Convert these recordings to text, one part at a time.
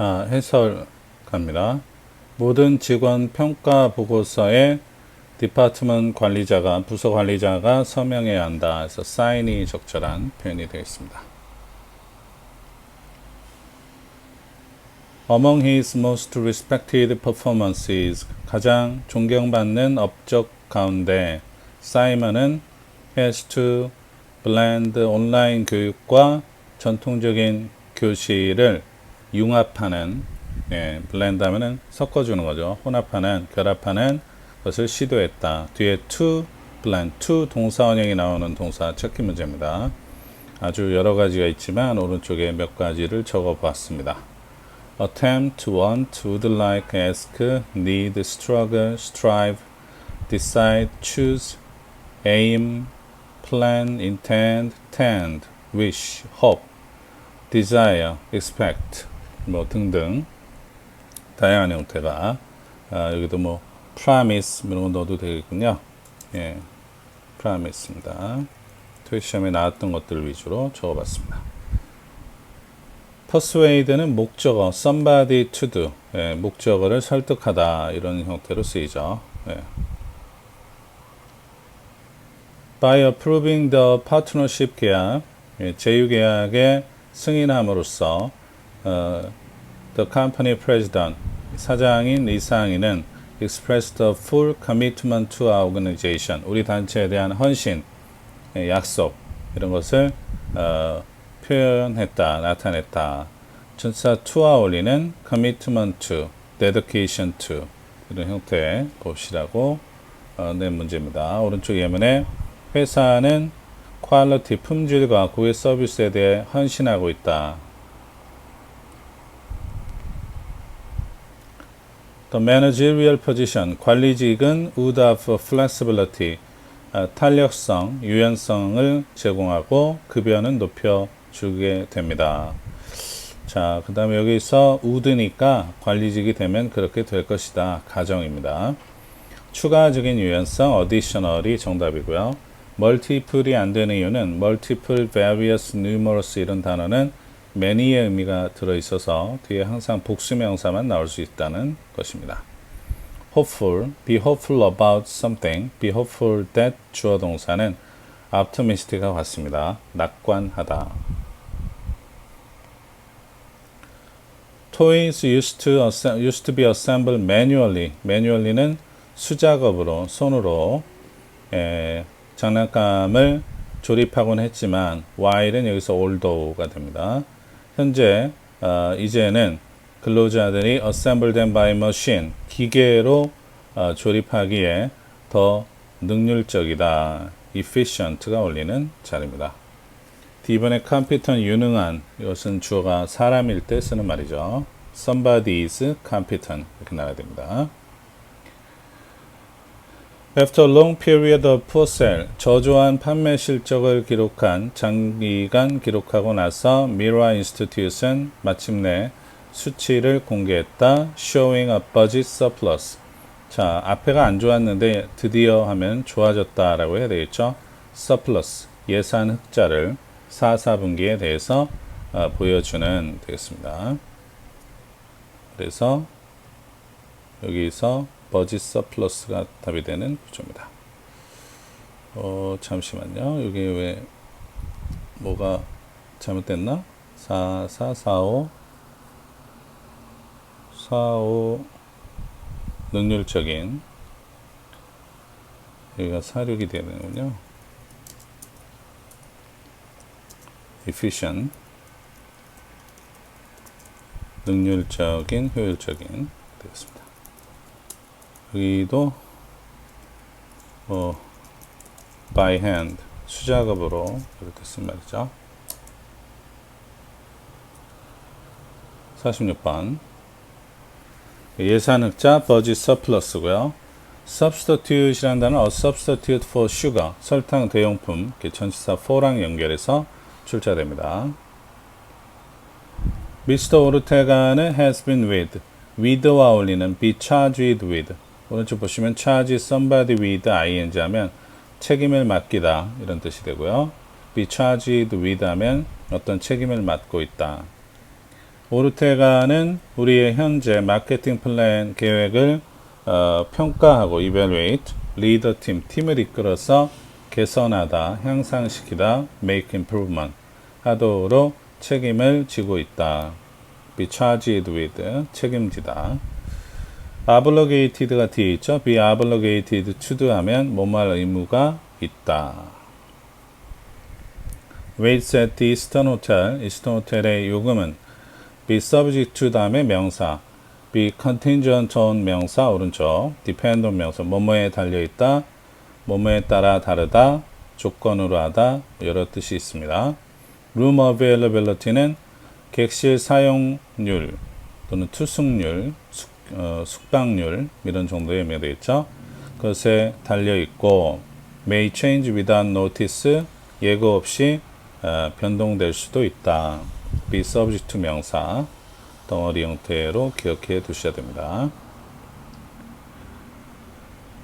자, 해설 갑니다. 모든 직원 평가 보고서에 디파트먼트 관리자가, 부서 관리자가 서명해야 한다. 그래서 사인이 적절한 표현이 되겠습니다. Among his most respected performances, 가장 존경받는 업적 가운데 사이먼은 has to blend 온라인 교육과 전통적인 교실을 융합하는 예, 블렌드 하면은 섞어주는 거죠. 혼합하는, 결합하는 것을 시도했다. 뒤에 to, blend, to 동사원형이 나오는 동사 찾기 문제입니다. 아주 여러 가지가 있지만 오른쪽에 몇 가지를 적어 봤습니다. attempt, want, would like, ask, need, struggle, strive, decide, choose, aim, plan, intend, tend, wish, hope, desire, expect, 뭐 등등 다양한 형태가 아, 여기도 뭐 promise 이런 거 넣어도 되겠군요. 예, promise입니다. 토익 시험에 나왔던 것들 위주로 적어봤습니다. persuade는 목적어 somebody to do 예, 목적어를 설득하다 이런 형태로 쓰이죠. 예. by approving the partnership 계약 예, 제휴 계약에 승인함으로써 어, the company president 사장인 이상희는 expressed a full commitment to our organization 우리 단체에 대한 헌신 예, 약속 이런 것을 어, 표현했다 나타냈다 전사 to와 어울리는 commitment to dedication to 이런 형태의 봅시라고 어, 낸 문제입니다 오른쪽 예문에 회사는 퀄리티 품질과 고객 서비스에 대해 헌신하고 있다. The managerial position 관리직은 would have flexibility 아, 탄력성, 유연성을 제공하고 급여는 높여주게 됩니다. 자, 그 다음에 여기서 would니까 관리직이 되면 그렇게 될 것이다. 가정입니다. 추가적인 유연성, additional이 정답이고요. multiple이 안 되는 이유는 multiple, various, numerous 이런 단어는 many의 의미가 들어있어서 뒤에 항상 복수명사만 나올 수 있다는 것입니다. hopeful, be hopeful about something, be hopeful that 주어 동사는 optimistic과 같습니다. 낙관하다. Toys used to, used to be assembled manually. manually는 수작업으로, 손으로 에, 장난감을 조립하곤 했지만 while은 여기서 although가 됩니다. 현재 어, 이제는 근로자들이 assemble them by machine 기계로 어, 조립하기에 더 능률적이다. efficient가 올리는 자리입니다. D번에 competent 유능한 이것은 주어가 사람일 때 쓰는 말이죠. Somebody is competent 이렇게 나와야 됩니다. After a long period of poor sale, 저조한 판매 실적을 기록한 장기간 기록하고 나서 Mira Institute은 마침내 수치를 공개했다. Showing a budget surplus. 자, 앞에가 안 좋았는데 드디어 하면 좋아졌다라고 해야 되겠죠. surplus, 예산 흑자를 4, 4분기에 대해서 어, 보여주는 되겠습니다. 그래서 여기서 버짓 서플러스가 답이 되는 구조입니다. 어, 잠시만요. 여기 왜 뭐가 잘못됐나? 4, 4, 4, 5 4, 5 능률적인 여기가 4, 6이 되는군요. efficient 능률적인 효율적인 되겠습니다. 여기도 뭐 by hand 수작업으로 이렇게 쓴 말이죠. 46번 예산 흑자 budget surplus고요. substitute이라는 단어는 a substitute for sugar 설탕 대용품 전치사 for랑 연결해서 출제됩니다. 미스터 오르테가는 has been with with와 어울리는 be charged with 오른쪽 보시면 charge somebody with ing 하면 책임을 맡기다 이런 뜻이 되고요. be charged with 하면 어떤 책임을 맡고 있다. 오르테가는 우리의 현재 마케팅 플랜 계획을 어, 평가하고 evaluate, 리더 팀, 팀을 이끌어서 개선하다, 향상시키다, make improvement 하도록 책임을 지고 있다. be charged with, 책임지다. Obligated가 뒤에 있죠. be obligated to도 하면 할 의무가 있다. waits at the Eastern Hotel, 이스턴 호텔의 요금은 be subject to 다음에 명사, be contingent on 명사 오른쪽, depend on 명사, 뭐뭐에 달려있다, 뭐뭐에 따라 다르다, 조건으로 하다, 여러 뜻이 있습니다. room availability는 객실 사용률 또는 투숙률, 숙, 어, 숙박률 이런 정도의 의미가 되겠죠. 그것에 달려 있고 may change without notice 예고 없이 어, 변동될 수도 있다. be subject to 명사 덩어리 형태로 기억해 두셔야 됩니다.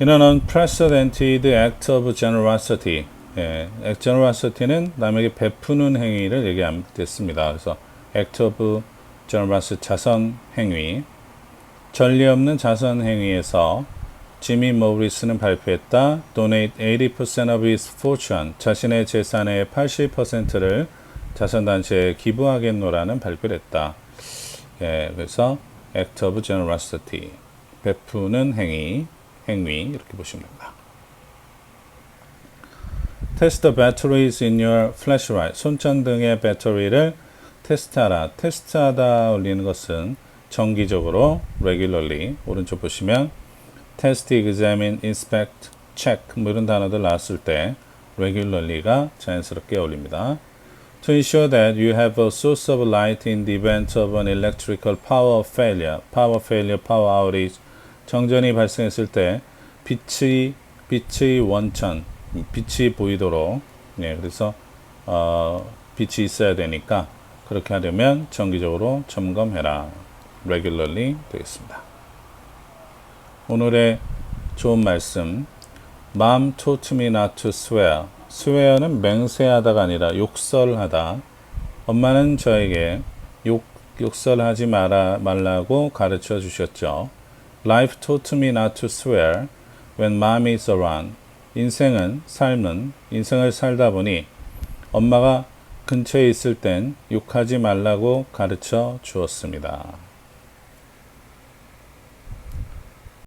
An unprecedented act of generosity, 예, generosity는 남에게 베푸는 행위를 얘기했습니다. 그래서 act of generosity 자선 행위, 전례 없는 자선 행위에서 지미 모리스는 발표했다. Donate 80% of his fortune. 자신의 재산의 80%를 자선단체에 기부하겠노라는 발표를 했다. 예, 그래서 act of generosity. 베푸는 행위, 행위 이렇게 보시면 됩니다. Test the batteries in your flashlight. 손전등의 배터리를 테스트하라. 테스트하다 올리는 것은 정기적으로 regularly 오른쪽 보시면 test, examine, inspect, check 뭐 이런 단어들 나왔을 때 regularly가 자연스럽게 어울립니다. To ensure that you have a source of light in the event of an electrical power failure, power failure, power outage, 정전이 발생했을 때 빛의 빛의 원천, 빛이 보이도록, 네, 그래서 어, 빛이 있어야 되니까 그렇게 하려면 정기적으로 점검해라. Regularly 되겠습니다. 오늘의 좋은 말씀. Mom taught me not to swear. swear는 맹세하다가 아니라 욕설하다. 엄마는 저에게 욕, 욕설하지 마라, 말라고 가르쳐 주셨죠. Life taught me not to swear when mom is around. 인생은, 삶은, 인생을 살다 보니 엄마가 근처에 있을 땐 욕하지 말라고 가르쳐 주었습니다.